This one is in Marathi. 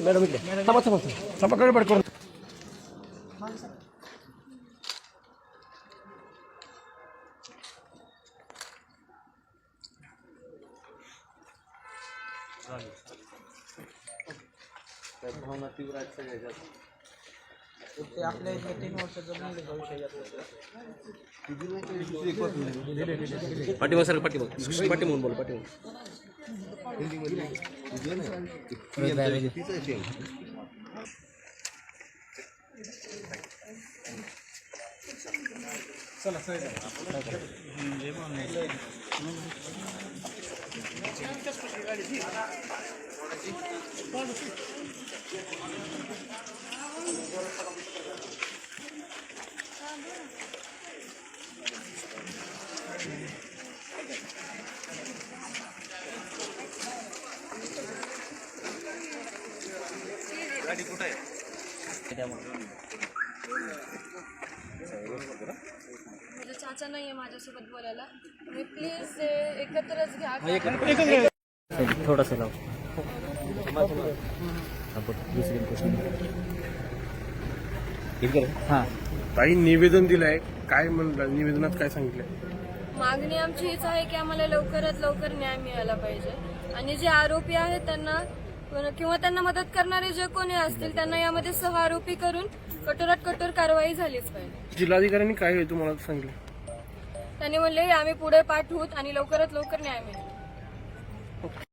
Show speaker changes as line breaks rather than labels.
मॅडम इकडे थांबा थांबा थांबा गडबड करून भावना तीव्र आहेत सगळ्याच्यात
ते आपल्या इथल्या तीन वर्षाचं मुलीचा विषय येतो
पाठीमाग सर पाठीमाग पाठीमागून बोला पाठीमाग
माझा चाचा नाही आहे माझ्यासोबत बोलायला. तुम्ही प्लीज एकत्रच घ्या.
थोडंसं लाव.
ताई निवेदन दिलंय. काय म्हणलं? निवेदनात काय सांगितलंय?
मागणी आमची हीच आहे की आम्हाला लवकरात लवकर न्याय मिळाला पाहिजे. आणि जे आरोपी आहेत त्यांना किंवा त्यांना मदत करणारे जे कोणी असतील त्यांना यामध्ये सह आरोपी करून कठोरात कठोर कारवाई झालीच पाहिजे.
जिल्हाधिकाऱ्यांनी काय तुम्हाला सांगितलं?
त्यांनी म्हणले आम्ही पुढे पाठवूत आणि लवकरात लवकर न्याय मिळेल.